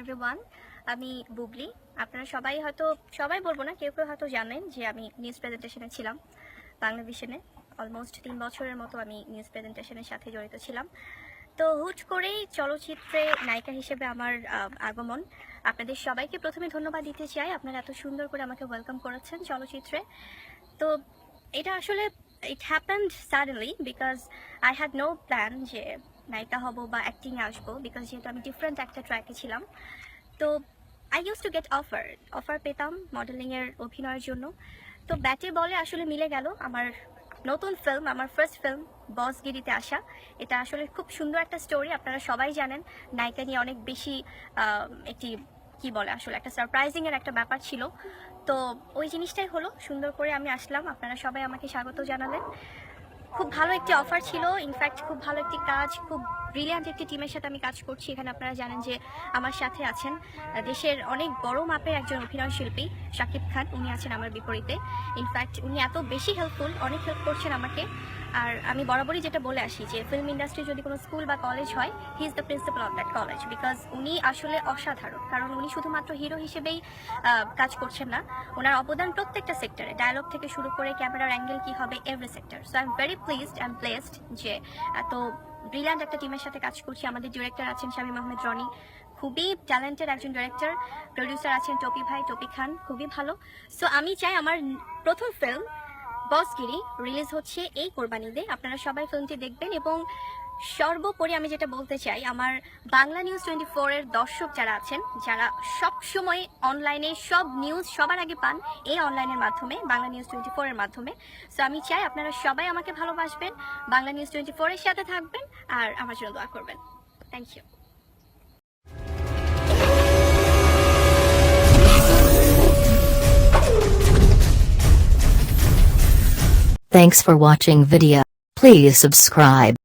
Everyone আমি বুবলি। আপনারা সবাই হয়তো, সবাই বলব না, কেউ কেউ হয়তো জানেন যে আমি নিউজ প্রেজেন্টেশনে ছিলাম বাংলা ভিশনে অলমোস্ট তিন বছরের মতো আমি নিউজ প্রেজেন্টেশনের সাথে জড়িত ছিলাম। তো হুট করেই চলচ্চিত্রে নায়িকা হিসেবে আমার আগমন। আপনাদের সবাইকে প্রথমে ধন্যবাদ দিতে চাই। আপনারা এত সুন্দর করে আমাকে ওয়েলকাম করেছেন চলচ্চিত্রে। তো এটা আসলে it happened suddenly because I had no plan যে নায়িকা হব বা অ্যাক্টিংয়ে আসব বিকজ যেহেতু আমি ডিফারেন্ট একটা ট্র্যাকে ছিলাম। তো I use to get offer offer পেতাম মডেলিংয়ের অভিনয়ের জন্য। তো ব্যাটে বলে আসলে মিলে গেল আমার নতুন ফিল্ম আমার ফার্স্ট ফিল্ম বসগিরিতে আসা। এটা আসলে খুব সুন্দর একটা স্টোরি আপনারা সবাই জানেন। নায়িকা নিয়ে অনেক বেশি একটি কি বলে আসলে, একটা সারপ্রাইজিং এর একটা ব্যাপার ছিল। তো ওই জিনিসটাই হলো, সুন্দর করে আমি আসলাম। আপনারা সবাই আমাকে স্বাগত জানালেন। খুব ভালো একটি অফার ছিল। ইনফ্যাক্ট খুব ভালো একটি কাজ, খুব ব্রিলিয়ান্ট একটি টিমের সাথে আমি কাজ করছি। এখানে আপনারা জানেন যে আমার সাথে আছেন দেশের অনেক বড় মাপের একজন অভিনয় শিল্পী, শাকিব খান। উনি আছেন আমার বিপরীতে। ইনফ্যাক্ট উনি এত বেশি হেল্পফুল অনেক হেল্প করছেন আমাকে। আর আমি বরাবরই যেটা বলে আসি যে ফিল্ম ইন্ডাস্ট্রি যদি কোনো স্কুল বা কলেজ হয় he is the principal of that college because উনি আসলে অসাধারণ। কারণ উনি শুধুমাত্র হিরো হিসেবেই কাজ করছেন না। ওনার অবদান প্রত্যেকটা সেক্টরে ডায়লগ থেকে শুরু করে ক্যামেরার অ্যাঙ্গেল কি হবে every sector so I am very pleased and placed যে এত ব্রিলিয়ান্ট একটা টিমের সাথে কাজ করছি। আমাদের ডিরেক্টর আছেন শামীম আহমেদ রনি। খুবই ট্যালেন্টেড একজন ডিরেক্টর প্রডিউসার আছেন টপি ভাই, টপি খান। খুবই ভালো। সো আমি চাই আমার প্রথম ফিল্ম বসগিরি রিলিজ হচ্ছে এই কোরবানিতে। আপনারা সবাই ফিল্মটি দেখবেন এবং সর্বোপরি আমি যেটা বলতে চাই, আমার বাংলা নিউজ টোয়েন্টি এর দর্শক যারা আছেন, যারা সব সময় অনলাইনে সব নিউজ সবার আগে পান, এই অনলাইনের মাধ্যমে, বাংলা নিউজ টোয়েন্টি এর মাধ্যমে। সো আমি চাই আপনারা সবাই আমাকে ভালোবাসবেন, বাংলা নিউজ টোয়েন্টি এর সাথে থাকবেন, আর আমার জন্য দোয়া করবেন। Thank you Thanks for watching video. Please subscribe.